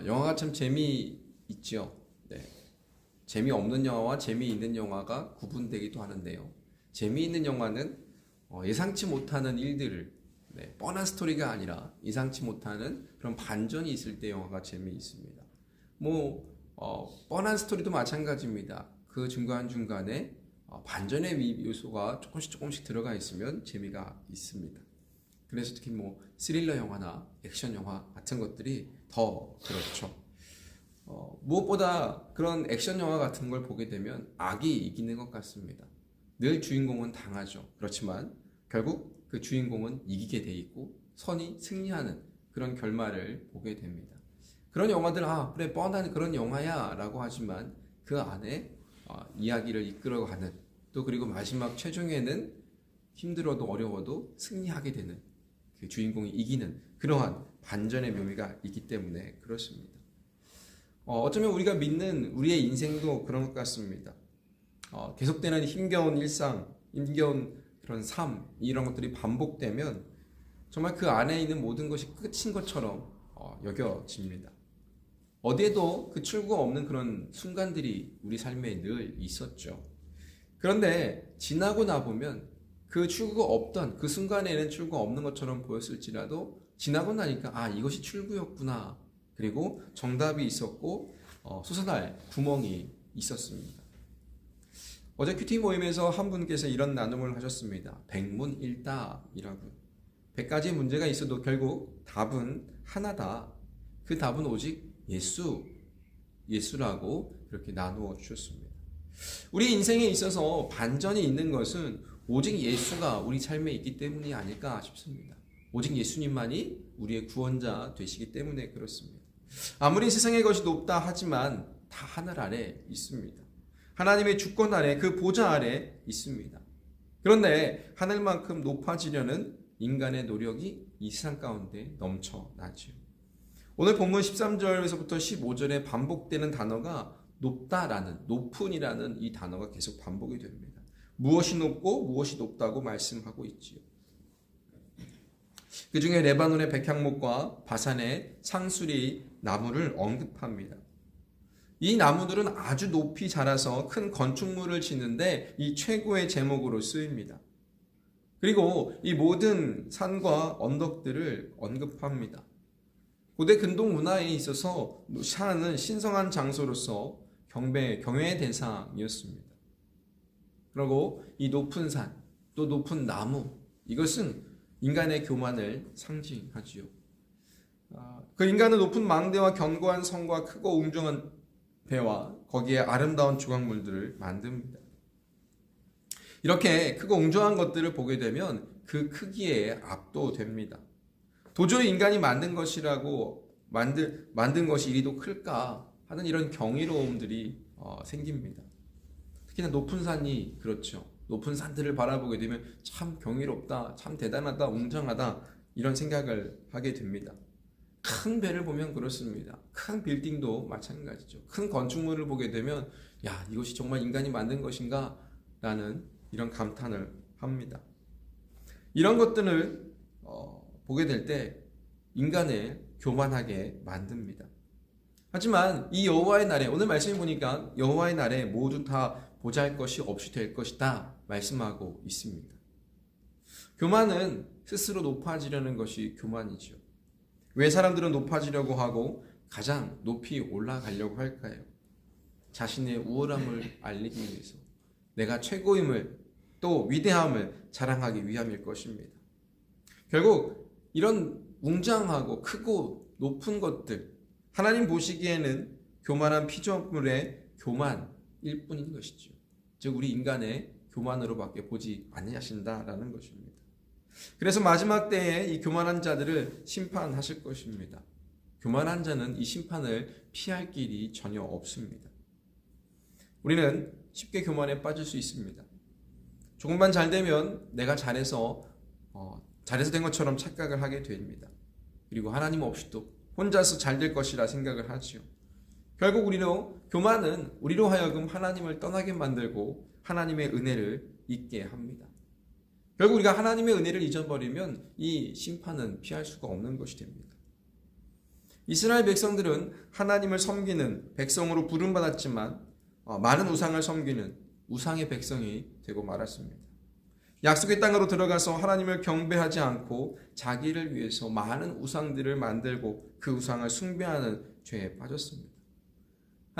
아, 영화가 참 재미있죠. 네. 재미없는 영화와 재미있는 영화가 구분되기도 하는데요. 재미있는 영화는 어, 예상치 못하는 일들을 네, 뻔한 스토리가 아니라 예상치 못하는 그런 반전이 있을 때 영화가 재미있습니다. 뭐 어, 뻔한 스토리도 마찬가지입니다. 그 중간 중간에 어, 반전의 미- 요소가 조금씩 조금씩 들어가 있으면 재미가 있습니다. 그래서 특히 뭐 스릴러 영화나 액션 영화 같은 것들이 더 그렇죠. 어, 무엇보다 그런 액션 영화 같은 걸 보게 되면 악이 이기는 것 같습니다. 늘 주인공은 당하죠. 그렇지만 결국 그 주인공은 이기게 돼 있고 선이 승리하는 그런 결말을 보게 됩니다. 그런 영화들 아 그래 뻔한 그런 영화야라고 하지만 그 안에 어, 이야기를 이끌어가는 또 그리고 마지막 최종에는 힘들어도 어려워도 승리하게 되는 그 주인공이 이기는 그러한 반전의 묘미가 있기 때문에 그렇습니다. 어, 어쩌면 우리가 믿는 우리의 인생도 그런 것 같습니다. 어, 계속되는 힘겨운 일상, 힘겨운 그런 삶 이런 것들이 반복되면 정말 그 안에 있는 모든 것이 끝인 것처럼 어, 여겨집니다. 어디에도 그 출구가 없는 그런 순간들이 우리 삶에 늘 있었죠. 그런데 지나고 나보면 그 출구가 없던 그 순간에는 출구가 없는 것처럼 보였을지라도 지나고 나니까 아 이것이 출구였구나 그리고 정답이 있었고 어, 솟아날 구멍이 있었습니다. 어제 큐티 모임에서 한 분께서 이런 나눔을 하셨습니다. 백문일답이라고. 백 가지 문제가 있어도 결국 답은 하나다. 그 답은 오직 예수, 예수라고 그렇게 나누어 주셨습니다. 우리 인생에 있어서 반전이 있는 것은 오직 예수가 우리 삶에 있기 때문이 아닐까 싶습니다. 오직 예수님만이 우리의 구원자 되시기 때문에 그렇습니다. 아무리 세상의 것이 높다 하지만 다 하늘 아래 있습니다. 하나님의 주권 아래 그 보좌 아래 있습니다. 그런데 하늘만큼 높아지려는 인간의 노력이 이 세상 가운데 넘쳐나지요. 오늘 본문 13절에서부터 15절에 반복되는 단어가 높다라는 높은이라는 이 단어가 계속 반복이 됩니다. 무엇이 높고 무엇이 높다고 말씀하고 있지요. 그 중에 레바논의 백향목과 바산의 상수리 나무를 언급합니다. 이 나무들은 아주 높이 자라서 큰 건축물을 짓는데 이 최고의 제목으로 쓰입니다. 그리고 이 모든 산과 언덕들을 언급합니다. 고대 근동 문화에 있어서 산은 신성한 장소로서 경배, 경외의 대상이었습니다. 그리고 이 높은 산, 또 높은 나무, 이것은 인간의 교만을 상징하지요. 아, 그 인간은 높은 망대와 견고한 성과 크고 웅중한 배와 거기에 아름다운 조각물들을 만듭니다. 이렇게 크고 웅장한 것들을 보게 되면 그 크기에 압도됩니다. 도저히 인간이 만든 것이라고 만들, 만든 것이 이리도 클까 하는 이런 경이로움들이 어, 생깁니다. 특히나 높은 산이 그렇죠. 높은 산들을 바라보게 되면 참 경이롭다, 참 대단하다, 웅장하다 이런 생각을 하게 됩니다. 큰 배를 보면 그렇습니다. 큰 빌딩도 마찬가지죠. 큰 건축물을 보게 되면 야 이것이 정말 인간이 만든 것인가? 라는 이런 감탄을 합니다. 이런 것들을 어, 보게 될 때 인간을 교만하게 만듭니다. 하지만 이 여호와의 날에 오늘 말씀해 보니까 여호와의 날에 모두 다 보잘 것이 없이 될 것이다 말씀하고 있습니다. 교만은 스스로 높아지려는 것이 교만이죠. 왜 사람들은 높아지려고 하고 가장 높이 올라가려고 할까요? 자신의 우월함을 알리기 위해서 내가 최고임을 또 위대함을 자랑하기 위함일 것입니다. 결국 이런 웅장하고 크고 높은 것들 하나님 보시기에는 교만한 피조물의 교만 일 뿐인 것이죠. 즉 우리 인간의 교만으로밖에 보지 아니하신다라는 것입니다. 그래서 마지막 때에 이 교만한 자들을 심판하실 것입니다. 교만한 자는 이 심판을 피할 길이 전혀 없습니다. 우리는 쉽게 교만에 빠질 수 있습니다. 조금만 잘 되면 내가 잘해서 어, 잘해서 된 것처럼 착각을 하게 됩니다. 그리고 하나님 없이도 혼자서 잘 될 것이라 생각을 하지요. 결국 우리로 교만은 우리로 하여금 하나님을 떠나게 만들고 하나님의 은혜를 잊게 합니다. 결국 우리가 하나님의 은혜를 잊어버리면 이 심판은 피할 수가 없는 것이 됩니다. 이스라엘 백성들은 하나님을 섬기는 백성으로 부름받았지만 어, 많은 우상을 섬기는 우상의 백성이 되고 말았습니다. 약속의 땅으로 들어가서 하나님을 경배하지 않고 자기를 위해서 많은 우상들을 만들고 그 우상을 숭배하는 죄에 빠졌습니다.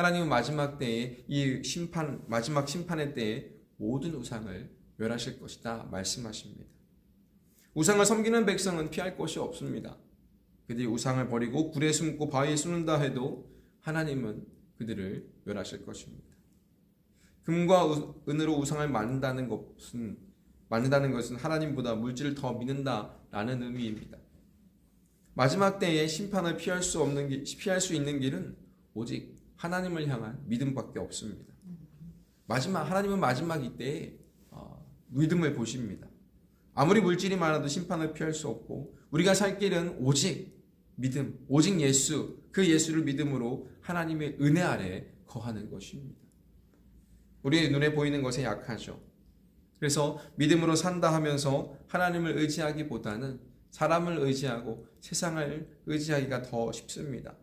하나님은 마지막 때에 이 심판 마지막 심판의 때에 모든 우상을 멸하실 것이다 말씀하십니다. 우상을 섬기는 백성은 피할 곳이 없습니다. 그들이 우상을 버리고 굴에 숨고 바위에 숨는다 해도 하나님은 그들을 멸하실 것입니다. 금과 우- 은으로 우상을 만든다는 것은 만든다는 것은 하나님보다 물질을 더 믿는다라는 의미입니다. 마지막 때에 심판을 피할 수 없는 길, 피할 수 있는 길은 오직 하나님을 향한 믿음밖에 없습니다. 마지막 하나님은 마지막 이때에 어, 믿음을 보십니다. 아무리 물질이 많아도 심판을 피할 수 없고 우리가 살 길은 오직 믿음, 오직 예수, 그 예수를 믿음으로 하나님의 은혜 아래 거하는 것입니다. 우리의 눈에 보이는 것에 약하죠. 그래서 믿음으로 산다 하면서 하나님을 의지하기보다는 사람을 의지하고 세상을 의지하기가 더 쉽습니다.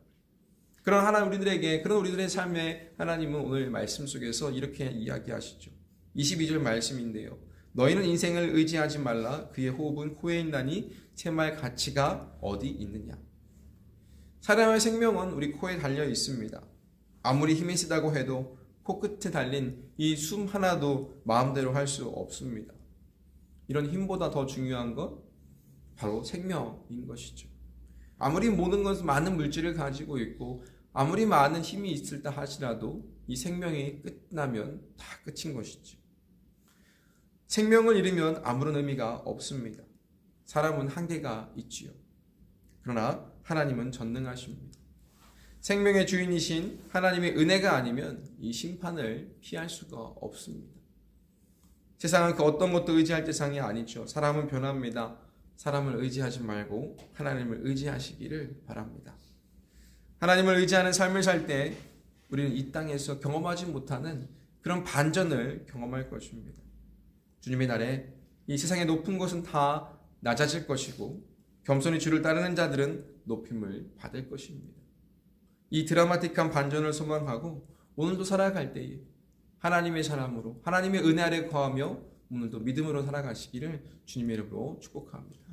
그런 하나 우리들에게 그런 우리들의 삶에 하나님은 오늘 말씀 속에서 이렇게 이야기하시죠. 22절 말씀인데요. 너희는 인생을 의지하지 말라 그의 호흡은 코에 있나니 새말 가치가 어디 있느냐. 사람의 생명은 우리 코에 달려 있습니다. 아무리 힘이 세다고 해도 코끝에 달린 이 숨 하나도 마음대로 할 수 없습니다. 이런 힘보다 더 중요한 것 바로 생명인 것이죠. 아무리 모든 것은 많은 물질을 가지고 있고 아무리 많은 힘이 있을 다 하시라도 이 생명이 끝나면 다 끝인 것이죠. 생명을 잃으면 아무런 의미가 없습니다. 사람은 한계가 있지요. 그러나 하나님은 전능하십니다. 생명의 주인이신 하나님의 은혜가 아니면 이 심판을 피할 수가 없습니다. 세상은 그 어떤 것도 의지할 대상이 아니죠. 사람은 변합니다. 사람을 의지하지 말고 하나님을 의지하시기를 바랍니다. 하나님을 의지하는 삶을 살 때 우리는 이 땅에서 경험하지 못하는 그런 반전을 경험할 것입니다. 주님의 날에 이 세상의 높은 것은 다 낮아질 것이고 겸손히 주를 따르는 자들은 높임을 받을 것입니다. 이 드라마틱한 반전을 소망하고 오늘도 살아갈 때에 하나님의 사람으로 하나님의 은혜 아래 거하며 오늘도 믿음으로 살아가시기를 주님의 이름으로 축복합니다.